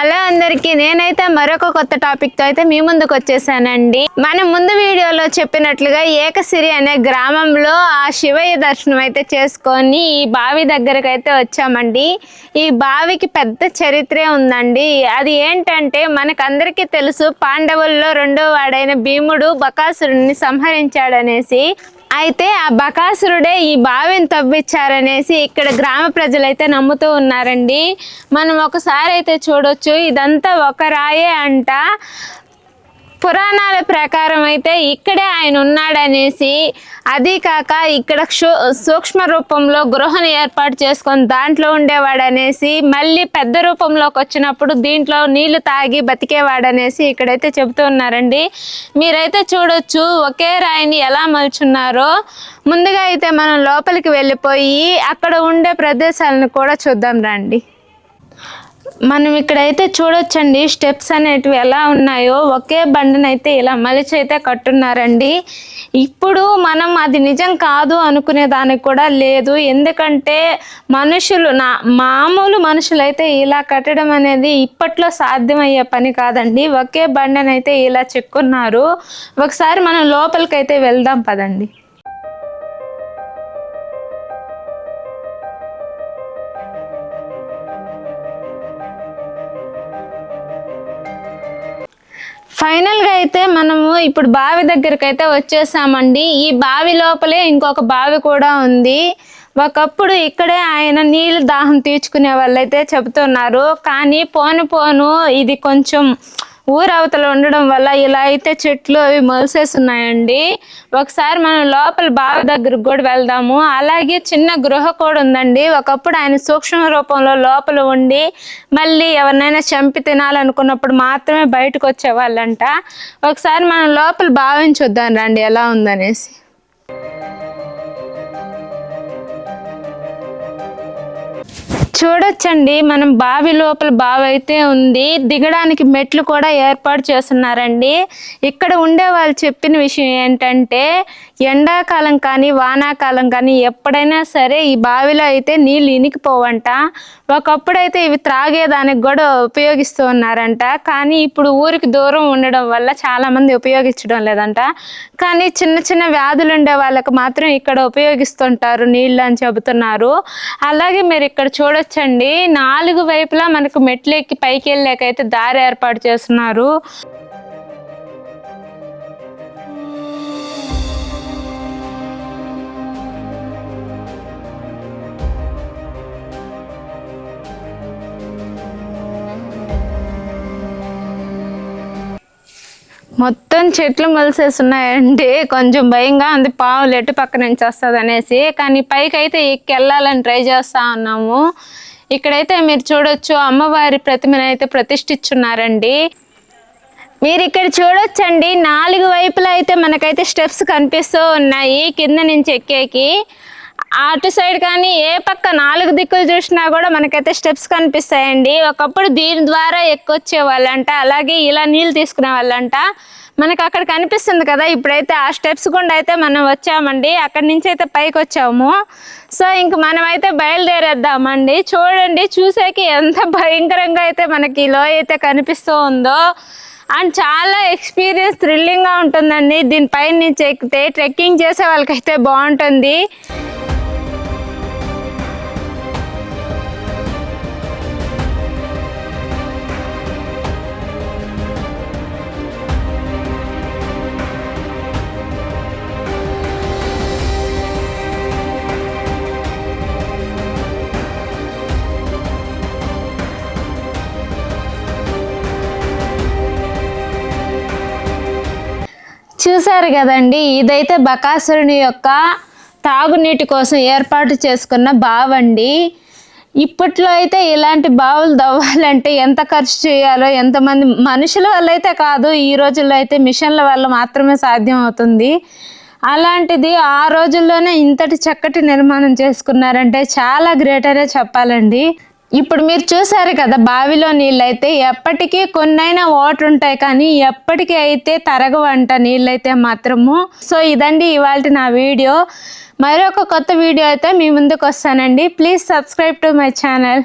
Hello అందరికీ నేనైతే మరొక కొత్త టాపిక్తో అయితే మీ ముందుకు వచ్చేసానండి. మనం ముందు వీడియోలో చెప్పినట్లుగా ఏకసిరి అనే గ్రామంలో ఆ శివయ్య దర్శనం అయితే చేసుకొని ఈ బావి దగ్గరకు అయితే వచ్చామండి. ఈ బావికి పెద్ద చరిత్రే ఉందండి. అది ఏంటంటే మనకందరికీ తెలుసు పాండవుల్లో రెండో వాడైన భీముడు బకాసురుణ్ణి సంహరించాడనేసి అయితే ఆ బకాసురుడే ఈ బావిని తవ్విచ్చారనేసి ఇక్కడ గ్రామ ప్రజలైతే నమ్ముతూ ఉన్నారండి. మనం ఒకసారి అయితే చూడొచ్చు ఇదంతా ఒక రాయే అంట. పురాణాల ప్రకారం అయితే ఇక్కడే ఆయన ఉన్నాడనేసి అది కాక ఇక్కడ సూక్ష్మ రూపంలో గృహను ఏర్పాటు చేసుకొని దాంట్లో ఉండేవాడనేసి మళ్ళీ పెద్ద రూపంలోకి వచ్చినప్పుడు దీంట్లో నీళ్ళు తాగి బతికేవాడనేసి ఇక్కడైతే చెబుతూ ఉన్నారండి. మీరైతే చూడొచ్చు ఒకే రాయిని ఎలా మలుచున్నారో. ముందుగా అయితే మనం లోపలికి వెళ్ళిపోయి అక్కడ ఉండే ప్రదేశాలను కూడా చూద్దాం రండి. మనం ఇక్కడైతే చూడొచ్చండి స్టెప్స్ అనేటివి ఎలా ఉన్నాయో. ఒకే బండనైతే ఇలా మలిచి అయితే కట్టున్నారండి. ఇప్పుడు మనం అది నిజం కాదు అనుకునే దానికి కూడా లేదు. ఎందుకంటే మనుషులు నా మామూలు మనుషులైతే ఇలా కట్టడం అనేది ఇప్పట్లో సాధ్యమయ్యే పని కాదండి. ఒకే బండనైతే ఇలా చెక్కున్నారు. ఒకసారి మనం లోపలికైతే వెళ్దాం పదండి. ఫైనల్గా అయితే మనము ఇప్పుడు బావి దగ్గరికి అయితే వచ్చేసామండి. ఈ బావి లోపలే ఇంకొక బావి కూడా ఉంది. ఒకప్పుడు ఇక్కడే ఆయన నీళ్ళు దాహం తీర్చుకునే వాళ్ళైతే చెబుతున్నారు. కానీ పోను పోను ఇది కొంచెం ఊరవతల ఉండడం వల్ల ఇలా అయితే చెట్లు అవి మొలిసేసి ఉన్నాయండి ఒకసారి మనం లోపల బావ దగ్గరకు కూడా వెళ్దాము. అలాగే చిన్న గృహ కూడా ఉందండి. ఒకప్పుడు ఆయన సూక్ష్మ రూపంలో లోపల ఉండి మళ్ళీ ఎవరినైనా చంపి తినాలనుకున్నప్పుడు మాత్రమే బయటకు వచ్చేవాళ్ళంట. ఒకసారి మనం లోపల బావిని చూద్దాం రండి ఎలా ఉందనేసి. చూడొచ్చండి. మనం బావి లోపల బావి అయితే ఉంది. దిగడానికి మెట్లు కూడా ఏర్పాటు చేస్తున్నారండి. ఇక్కడ ఉండే వాళ్ళు చెప్పిన విషయం ఏంటంటే ఎండాకాలం కానీ వానాకాలం కానీ ఎప్పుడైనా సరే ఈ బావిలో అయితే నీళ్ళు ఇనికిపోవంట. ఒకప్పుడైతే ఇవి త్రాగేదానికి కూడా ఉపయోగిస్తూ ఉన్నారంట. కానీ ఇప్పుడు ఊరికి దూరం ఉండడం వల్ల చాలామంది ఉపయోగించడం లేదంట. కానీ చిన్న చిన్న వ్యాధులు ఉండే వాళ్ళకి మాత్రం ఇక్కడ ఉపయోగిస్తుంటారు నీళ్ళు అని చెబుతున్నారు. అలాగే మీరు ఇక్కడ చూడొచ్చండి నాలుగు వైపులా మనకు మెట్లు ఎక్కి పైకి వెళ్ళాకైతే దారి ఏర్పాటు చేస్తున్నారు. మొత్తం చెట్లు మొలిసేసి ఉన్నాయండి కొంచెం భయంగా ఉంది. పావులు ఎటు పక్క నుంచి వస్తుంది అనేసి. కానీ పైకి అయితే ఎక్కి వెళ్ళాలని ట్రై చేస్తా ఉన్నాము. ఇక్కడైతే మీరు చూడొచ్చు అమ్మవారి ప్రతిమను అయితే ప్రతిష్ఠించున్నారండి. మీరు ఇక్కడ చూడొచ్చండి. నాలుగు వైపులా అయితే మనకైతే స్టెప్స్ కనిపిస్తూ ఉన్నాయి. కింద నుంచి ఎక్కేకి. అటు సైడ్ కానీ ఏ పక్క నాలుగు దిక్కులు చూసినా కూడా మనకైతే స్టెప్స్ కనిపిస్తాయండి. ఒకప్పుడు దీని ద్వారా ఎక్కొచ్చే వాళ్ళంట అలాగే ఇలా నీళ్ళు తీసుకునే వాళ్ళంట మనకు అక్కడ కనిపిస్తుంది కదా ఇప్పుడైతే ఆ స్టెప్స్ గుండా అయితే మనం వచ్చామండి. అక్కడి నుంచి అయితే పైకి వచ్చాము. సో ఇంక మనం అయితే బయలుదేరేద్దామండి. చూడండి చూసేకి ఎంత భయంకరంగా అయితే మనకి లో లోయ అయితే కనిపిస్తూ ఉందో. అండ్ చాలా ఎక్స్పీరియన్స్ థ్రిల్లింగ్గా ఉంటుందండి. దీనిపైన నుంచి ఎక్కితే ట్రెక్కింగ్ చేసే వాళ్ళకైతే బాగుంటుంది. చూశారు కదండి ఇదైతే బకాసురుని యొక్క తాగునీటి కోసం ఏర్పాటు చేసుకున్న బావండి. ఇప్పట్లో అయితే ఇలాంటి బావులు దవ్వాలంటే ఎంత ఖర్చు చేయాలో ఎంతమంది మనుషుల వల్ల అయితే కాదు ఈ రోజుల్లో అయితే మిషన్ల వల్ల మాత్రమే సాధ్యం అవుతుంది అలాంటిది ఆ రోజుల్లోనే ఇంతటి చక్కటి నిర్మాణం చేసుకున్నారంటే చాలా గ్రేట్ అనే చెప్పాలండి. ఇప్పుడు మీరు చూసారు కదా బావిలో నీళ్ళైతే ఎప్పటికీ కొన్నైనా వాటర్ ఉంటాయి కానీ ఎప్పటికీ అయితే తరగవంట నీళ్ళైతే మాత్రము. సో ఇదండి ఇవాళ నా వీడియో. మరొక కొత్త వీడియో అయితే మీ ముందుకు వస్తానండి please subscribe to my channel.